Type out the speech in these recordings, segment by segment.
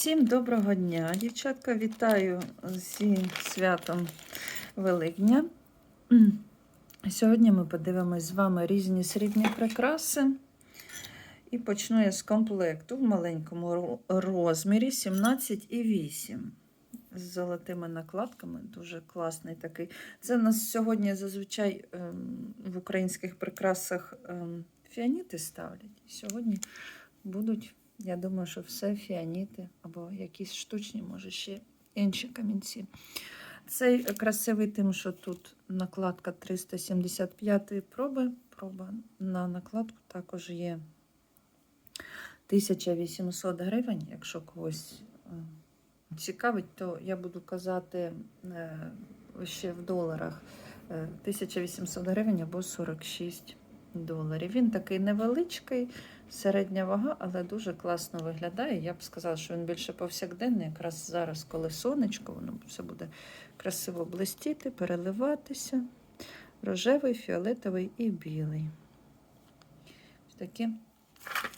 Всім доброго дня, дівчатка. Вітаю зі святом Великдня. Сьогодні ми подивимось з вами різні срібні прикраси. І почну я з комплекту в маленькому розмірі 17,8 з золотими накладками. Дуже класний такий. Це у нас сьогодні зазвичай ем, в українських прикрасах ем, фіаніти ставлять. Сьогодні будуть я думаю, що все фіаніти або якісь штучні, може ще інші камінці. Цей красивий тим, що тут накладка 375 проби. Проба на накладку також є 1800 гривень. Якщо когось е, цікавить, то я буду казати е, ще в доларах е, 1800 гривень або 46 доларів. Він такий невеличкий, середня вага, але дуже класно виглядає. Я б сказала, що він більше повсякденний. Якраз зараз, коли сонечко, воно все буде красиво блистіти, переливатися. Рожевий, фіолетовий і білий. Ось такі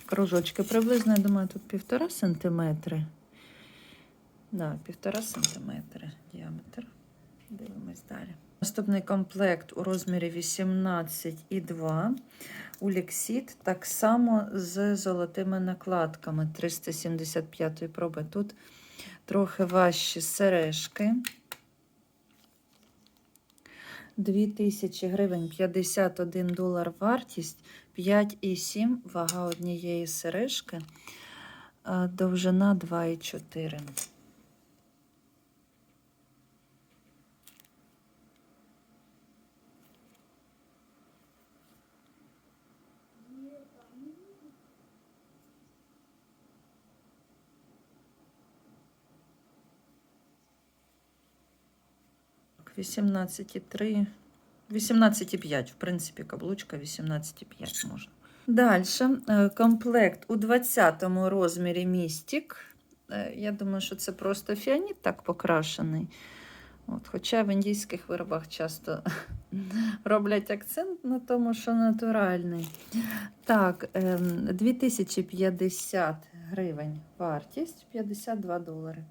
кружочки. Приблизно, я думаю, тут півтора сантиметри. Да, півтора сантиметри діаметр. Дивимось далі. Наступний комплект у розмірі 18,2. У Лексіт так само з золотими накладками 375 проби. Тут трохи важчі сережки. 2000 гривень 51 долар вартість, 5,7 вага однієї сережки, довжина 2,4. 18,3, 18,5, в принципі, каблучка 18,5 можна. Далі комплект у 20 розмірі містик. Е, Я думаю, що це просто фіаніт так покрашений. От, хоча в індійських виробах часто роблять акцент на тому, що натуральний. Так, ем, 2050 гривень вартість, 52 долари.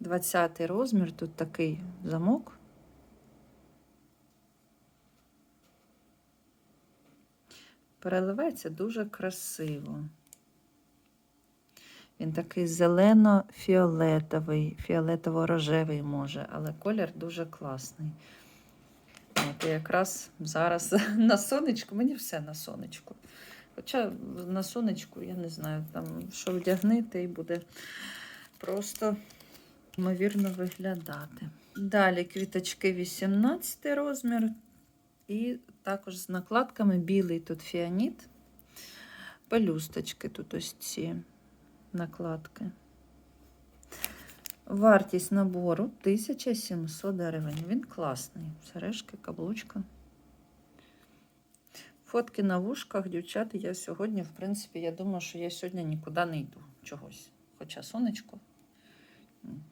20 розмір, тут такий замок. Переливається дуже красиво. Він такий зелено-фіолетовий, фіолетово-рожевий може, але колір дуже класний. От, і якраз зараз на сонечку, мені все на сонечку. Хоча на сонечку, я не знаю, там що вдягнити і буде просто ймовірно виглядати. Далі квіточки 18 розмір. І також з накладками білий тут фіаніт. Пелюсточки тут ось ці накладки. Вартість набору 1700 гривень. Він класний. Сережки, каблучка. Фотки на вушках, дівчата, я сьогодні, в принципі, я думаю, що я сьогодні нікуди не йду чогось. Хоча сонечко.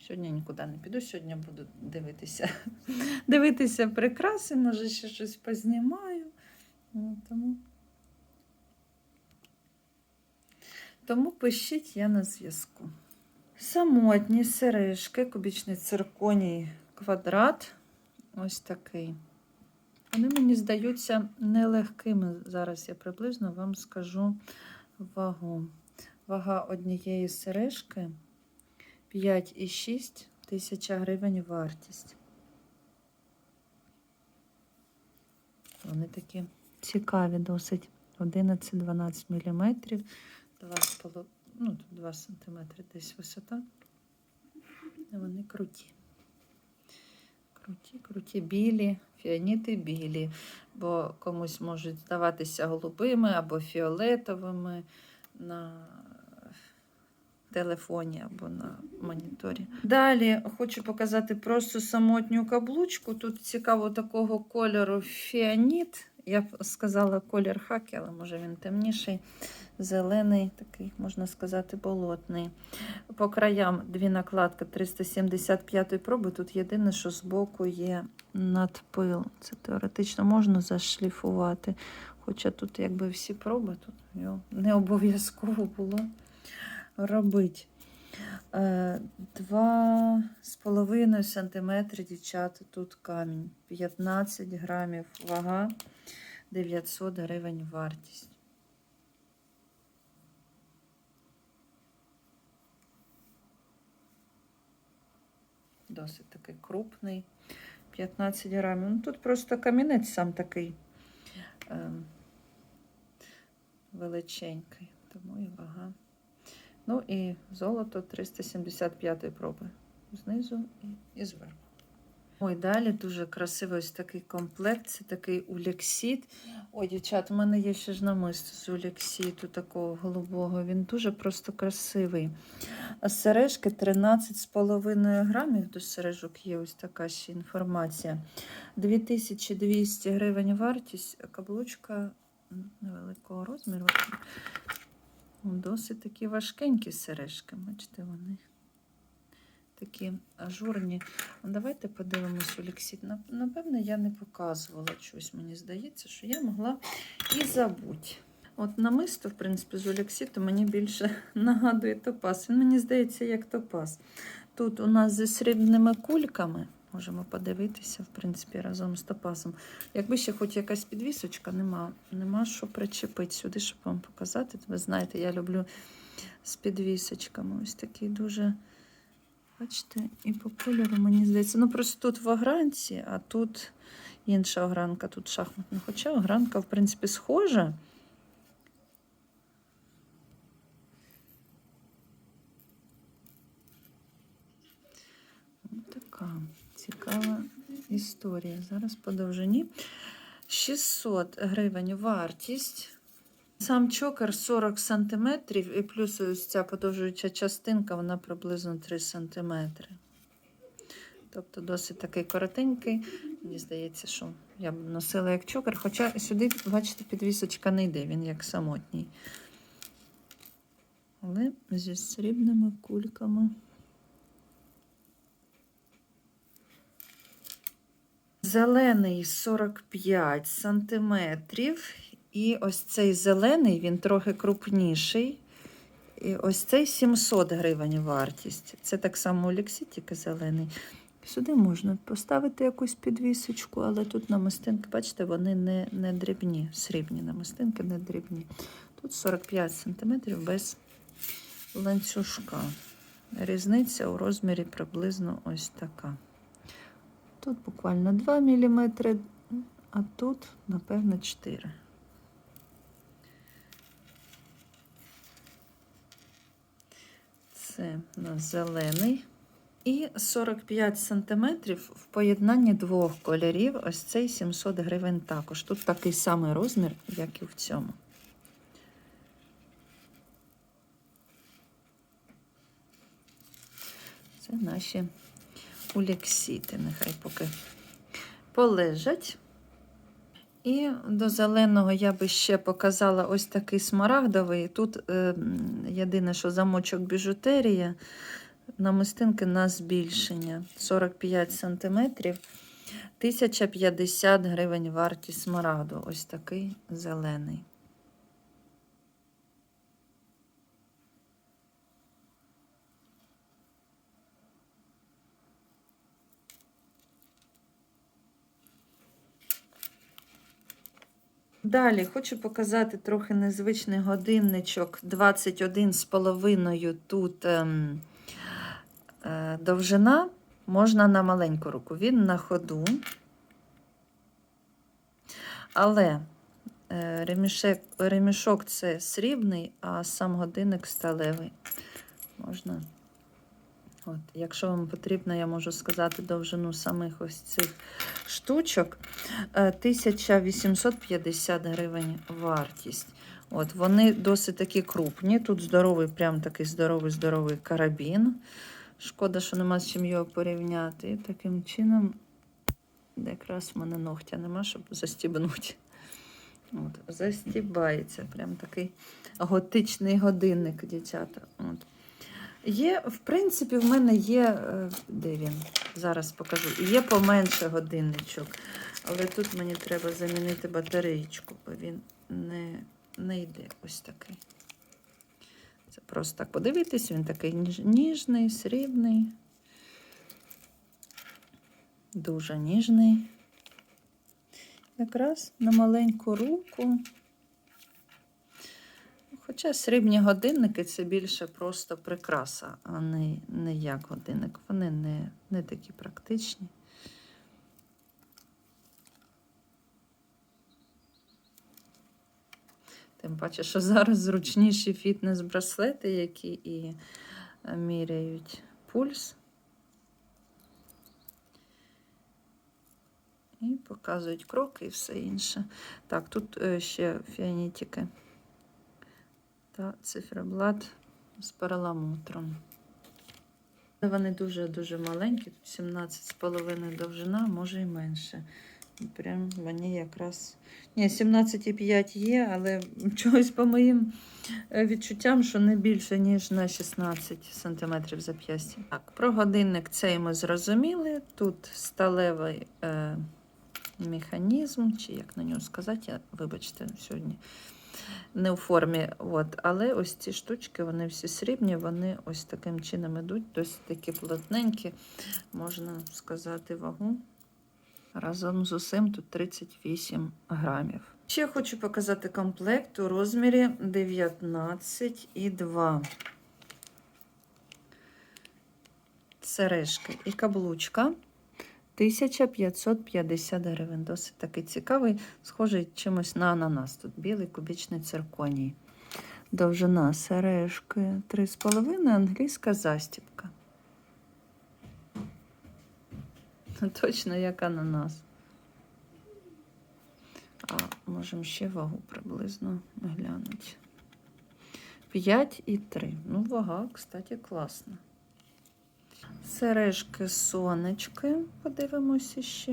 Сьогодні нікуди не піду, сьогодні буду дивитися, дивитися прикраси, може ще щось познімаю. Тому, тому пишіть я на зв'язку. Самотні сережки, кубічний цирконій квадрат. Ось такий. Вони мені здаються нелегкими. Зараз я приблизно вам скажу вагу. Вага однієї сережки 5,6 тисяча гривень вартість. Вони такі цікаві досить. 11-12 мм, 2,5, ну, 2 см десь висота. І Вони круті. Круті, круті, білі, фіаніти білі, бо комусь можуть здаватися голубими або фіолетовими на телефоні або на моніторі. Далі хочу показати просто самотню каблучку. Тут цікаво такого кольору фіаніт. Я б сказала колір хаки, але може він темніший. Зелений, такий, можна сказати, болотний. По краям дві накладки 375 проби. Тут єдине, що збоку є надпил. Це теоретично можна зашліфувати. Хоча тут, якби всі проби, тут його не обов'язково було робити. Е, Два з половиною сантиметри, дівчата, тут камінь. 15 грамів вага, 900 гривень вартість. Досить такий крупний. 15 грамів. Ну, тут просто камінець сам такий ем, величенький, тому і вага. Ну і золото 375 проби. Знизу і, зверху. Ой, далі дуже красивий ось такий комплект. Це такий улексіт. Ой, дівчат, у мене є ще ж намисто з улексіту такого голубого. Він дуже просто красивий. А сережки 13,5 грамів до сережок є ось така ще інформація. 2200 гривень вартість, каблучка невеликого розміру. Досить такі важкенькі сережки, бачите, вони такі ажурні. Ну, Давайте подивимось Олексій. Напевно, я не показувала щось. Мені здається, що я могла і забути. От намисто, в принципі, з Олексіту мені більше нагадує топаз. Він мені здається, як топаз. Тут у нас зі срібними кульками. Можемо подивитися, в принципі, разом з топазом. Якби ще хоч якась підвісочка, нема, нема що причепити сюди, щоб вам показати. Ви знаєте, я люблю з підвісочками. Ось такий дуже, бачите, і по кольору, мені здається. Ну, просто тут в огранці, а тут інша огранка, тут шахматна. Хоча огранка, в принципі, схожа. Така цікава історія. Зараз по довжині. 600 гривень вартість. Сам чокер 40 см, і плюс ось ця подовжуюча частинка, вона приблизно 3 см. Тобто досить такий коротенький. Мені здається, що я б носила як чокер. Хоча сюди, бачите, підвісочка не йде, він як самотній. Але зі срібними кульками. Зелений 45 сантиметрів. І ось цей зелений, він трохи крупніший. І ось цей 700 гривень вартість. Це так само у Лексі, тільки зелений. Сюди можна поставити якусь підвісочку, але тут намистинки, бачите, вони не, не дрібні, срібні намистинки не дрібні. Тут 45 см без ланцюжка. Різниця у розмірі приблизно ось така. Тут буквально 2 мм, а тут, напевно, 4. Це у нас зелений. І 45 см в поєднанні двох кольорів. Ось цей 700 гривень також. Тут такий самий розмір, як і в цьому. Це наші улексіти. Нехай поки полежать. І до зеленого я би ще показала ось такий смарагдовий. Тут е, єдине, що замочок біжутерія, намистинки на збільшення 45 см, 1050 гривень вартість смарагду. Ось такий зелений. Далі хочу показати трохи незвичний годинничок 21 з половиною тут ем, е, довжина. Можна на маленьку руку. Він на ходу. Але е, ремішек, ремішок це срібний, а сам годинник сталевий. Можна. От, Якщо вам потрібно, я можу сказати довжину самих ось цих штучок. 1850 гривень вартість. От, Вони досить такі крупні. Тут здоровий, прям такий здоровий-здоровий карабін. Шкода, що нема з чим його порівняти. І таким чином, якраз в мене ногтя нема, щоб застібнути. От, Застібається. Прям такий готичний годинник, дівчата. От. Є, в принципі, в мене є, е, де він? Зараз покажу. Є поменше годинничок, але тут мені треба замінити батареєчку, бо він не, не йде ось такий. Це просто так подивитись, він такий ніжний, срібний. Дуже ніжний. Якраз на маленьку руку. Хоча срібні годинники це більше просто прикраса, а не, не як годинник. Вони не, не такі практичні. Тим паче, що зараз зручніші фітнес-браслети, які і е, міряють пульс. І показують кроки і все інше. Так, тут е, ще фіанітики та циферблат з перламутром. Вони дуже-дуже маленькі, тут 17,5 довжина, може і менше. Прям вони якраз. Ні, 17,5 є, але чогось по моїм е, відчуттям, що не більше, ніж на 16 см зап'ястя. Так, про годинник цей ми зрозуміли. Тут сталевий е, механізм, чи як на нього сказати, я, вибачте, сьогодні не у формі. От. Але ось ці штучки, вони всі срібні, вони ось таким чином ідуть, досить такі плотненькі, можна сказати, вагу. Разом з усім тут 38 грамів. Ще хочу показати комплект у розмірі 19,2. Сережки і каблучка 1550 гривень. Досить такий цікавий, схожий чимось на ананас. Тут білий кубічний цирконій. Довжина сережки 3,5, англійська застібка. Точно як ананас. А можемо ще вагу приблизно глянути. 5,3. Ну, вага, кстати, класна. Сережки сонечки, подивимося ще.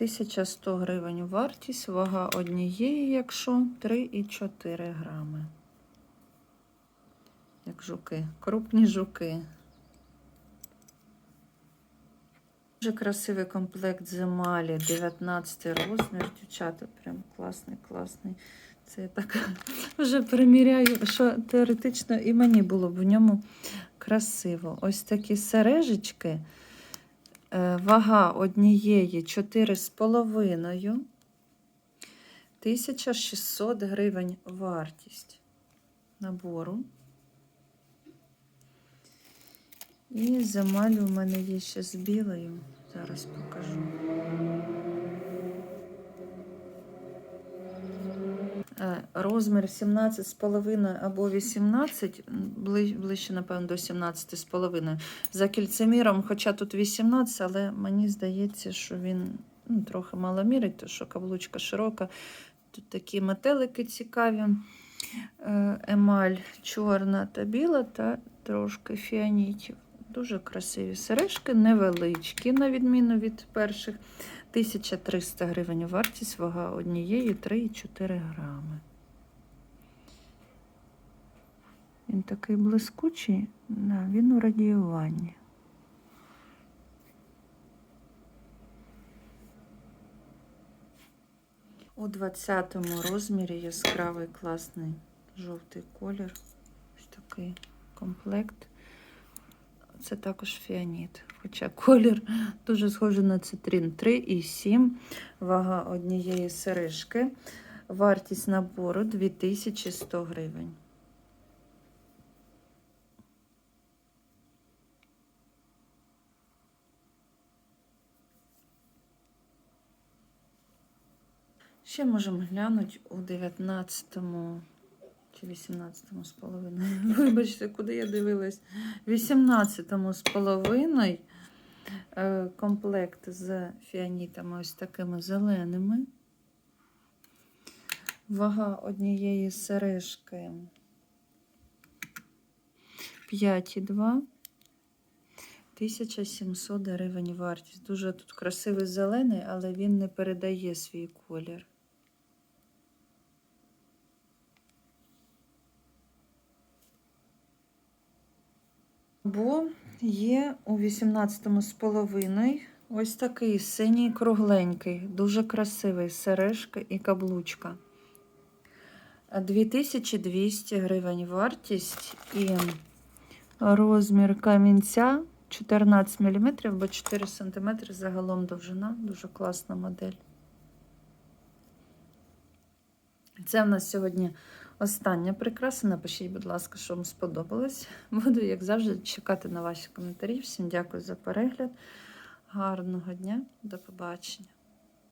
1100 гривень вартість, вага однієї, якщо 3,4 грами. Як жуки, крупні жуки. Дуже красивий комплект з емалі, 19 розмір. Дівчата, прям класний, класний. Це я так вже приміряю, що теоретично і мені було б в ньому красиво. Ось такі сережечки. Е, Вага однієї 4,5. 1600 гривень вартість набору. І земаль у мене є ще з білою. Зараз покажу. Розмір 17,5 або 18, ближче, напевно, до 17,5. За кільцеміром, хоча тут 18, але мені здається, що він ну, трохи мало мірить, тому що каблучка широка. Тут такі метелики цікаві. Е, Емаль чорна та біла, та трошки фіанітів. Дуже красиві сережки, невеличкі, на відміну від перших. 1300 гривень вартість, вага однієї 3,4 грами. Він такий блискучий, да, він у радіюванні. У 20 розмірі яскравий класний жовтий колір. Ось такий комплект. Це також фіаніт. Хоча колір дуже схожий на цитрин 3,7. Вага однієї сережки. Вартість набору 2100 гривень. Ще можемо глянути у 19-му чи 18-му з половиною. Вибачте, куди я дивилась? 18-му з половиною е, комплект з фіанітами ось такими зеленими. Вага однієї сережки 5,2. 1700 гривень вартість. Дуже тут красивий зелений, але він не передає свій колір. Бо є у 18 з половиною ось такий синій кругленький, дуже красивий сережка і каблучка. 2200 гривень вартість і розмір камінця 14 мм або 4 см загалом довжина. Дуже класна модель. Це в нас сьогодні остання прикраса. Напишіть, будь ласка, що вам сподобалось. Буду, як завжди, чекати на ваші коментарі. Всім дякую за перегляд. Гарного дня, до побачення.